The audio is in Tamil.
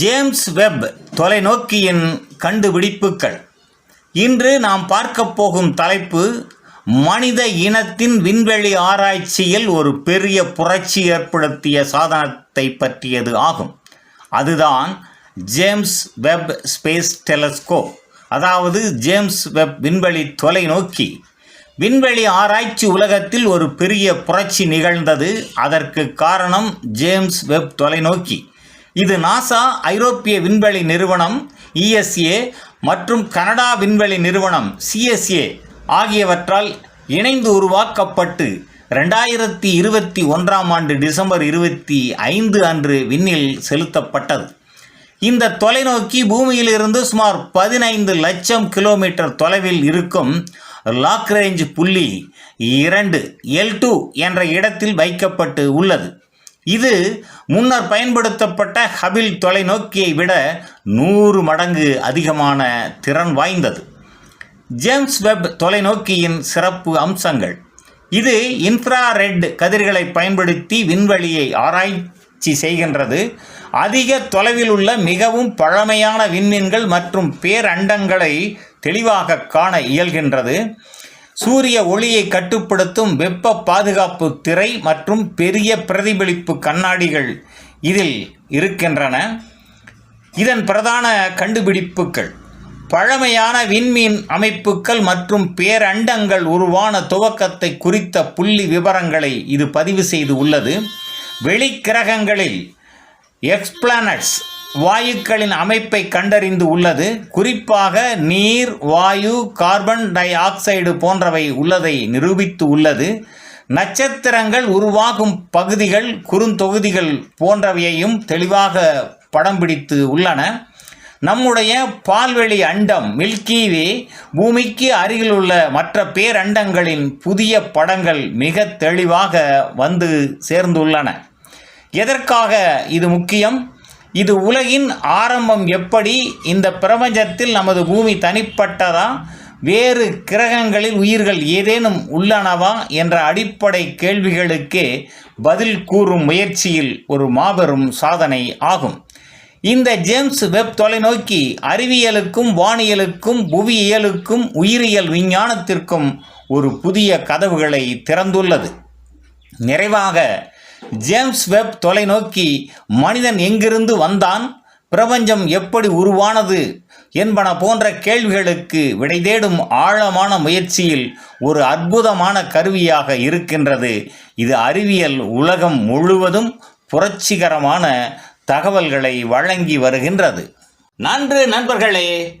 ஜேம்ஸ் வெப் தொலைநோக்கியின் கண்டுபிடிப்புகள். இன்று நாம் பார்க்கப் போகும் தலைப்பு மனித இனத்தின் விண்வெளி ஆராய்ச்சியில் ஒரு பெரிய புரட்சி ஏற்படுத்திய சாதனத்தை பற்றியது ஆகும். அதுதான் ஜேம்ஸ் வெப் ஸ்பேஸ் டெலஸ்கோப். அதாவது ஜேம்ஸ் வெப் விண்வெளி தொலைநோக்கி. விண்வெளி ஆராய்ச்சி உலகத்தில் ஒரு பெரிய புரட்சி நிகழ்ந்தது. அதற்கு காரணம் ஜேம்ஸ் வெப் தொலைநோக்கி. இது நாசா ஐரோப்பிய விண்வெளி நிறுவனம் இஎஸ்ஏ மற்றும் கனடா விண்வெளி நிறுவனம் சிஎஸ்ஏ ஆகியவற்றால் இணைந்து உருவாக்கப்பட்டு ரெண்டாயிரத்தி இருபத்தி ஒன்றாம் ஆண்டு டிசம்பர் இருபத்தி ஐந்து அன்று விண்ணில் செலுத்தப்பட்டது. இந்த தொலைநோக்கி பூமியிலிருந்து சுமார் பதினைந்து லட்சம் கிலோமீட்டர் தொலைவில் இருக்கும் லாக்ரேஞ்ச் புள்ளி இரண்டு எல் டூ என்ற இடத்தில் வைக்கப்பட்டு உள்ளது. இது முன்னர் பயன்படுத்தப்பட்ட ஹபில் தொலைநோக்கியை விட நூறு மடங்கு அதிகமான திறன் வாய்ந்தது. ஜேம்ஸ் வெப் தொலைநோக்கியின் சிறப்பு அம்சங்கள். இது இன்ஃப்ராரெட் கதிர்களை பயன்படுத்தி விண்வெளியை ஆராய்ச்சி செய்கின்றது. அதிக தொலைவில் உள்ள மிகவும் பழமையான விண்மீன்கள் மற்றும் பேரண்டங்களை தெளிவாக காண இயல்கின்றது. சூரிய ஒளியை கட்டுப்படுத்தும் வெப்ப பாதுகாப்பு திரை மற்றும் பெரிய பிரதிபலிப்பு கண்ணாடிகள் இதில் இருக்கின்றன. இதன் பிரதான கண்டுபிடிப்புகள். பழமையான விண்மீன் அமைப்புகள் மற்றும் பேரண்டங்கள் உருவான துவக்கத்தை குறித்த புள்ளி விவரங்களை இது பதிவு செய்து உள்ளது. வெளிக்கிரகங்களில் எக்ஸ்பிளானட்ஸ் வாயுக்களின் அமைப்பை கண்டறிந்து உள்ளது. குறிப்பாக நீர் வாயு கார்பன் டை ஆக்சைடு போன்றவை உள்ளதை நிரூபித்து உள்ளது. நட்சத்திரங்கள் உருவாகும் பகுதிகள் குறுந்தொகுதிகள் போன்றவையையும் தெளிவாக படம் பிடித்து உள்ளன. நம்முடைய பால்வெளி அண்டம் மில்கி வே பூமிக்கு அருகிலுள்ள மற்ற பேரண்டங்களின் புதிய படங்கள் மிக தெளிவாக வந்து சேர்ந்துள்ளன. எதற்காக இது முக்கியம்? இது உலகின் ஆரம்பம் எப்படி? இந்த பிரபஞ்சத்தில் நமது பூமி தனிப்பட்டதா? வேறு கிரகங்களில் உயிர்கள் ஏதேனும் உள்ளனவா? என்ற அடிப்படை கேள்விகளுக்கே பதில் கூறும் முயற்சியில் ஒரு மாபெரும் சாதனை ஆகும். இந்த ஜேம்ஸ் வெப் தொலைநோக்கி அறிவியலுக்கும் வானியலுக்கும் புவியியலுக்கும் உயிரியல் விஞ்ஞானத்திற்கும் ஒரு புதிய கதவுகளை திறந்துள்ளது. நிறைவாக ஜேம்ஸ் வெப் தொலைநோக்கி மனிதன் எங்கிருந்து வந்தான்? பிரபஞ்சம் எப்படி உருவானது? என்பன போன்ற கேள்விகளுக்கு விடை தேடும் ஆழமான முயற்சியில் ஒரு அற்புதமான கருவியாக இருக்கின்றது. இது அறிவியல் உலகம் முழுவதும் புரட்சிகரமான தகவல்களை வழங்கி வருகின்றது. நன்று நண்பர்களே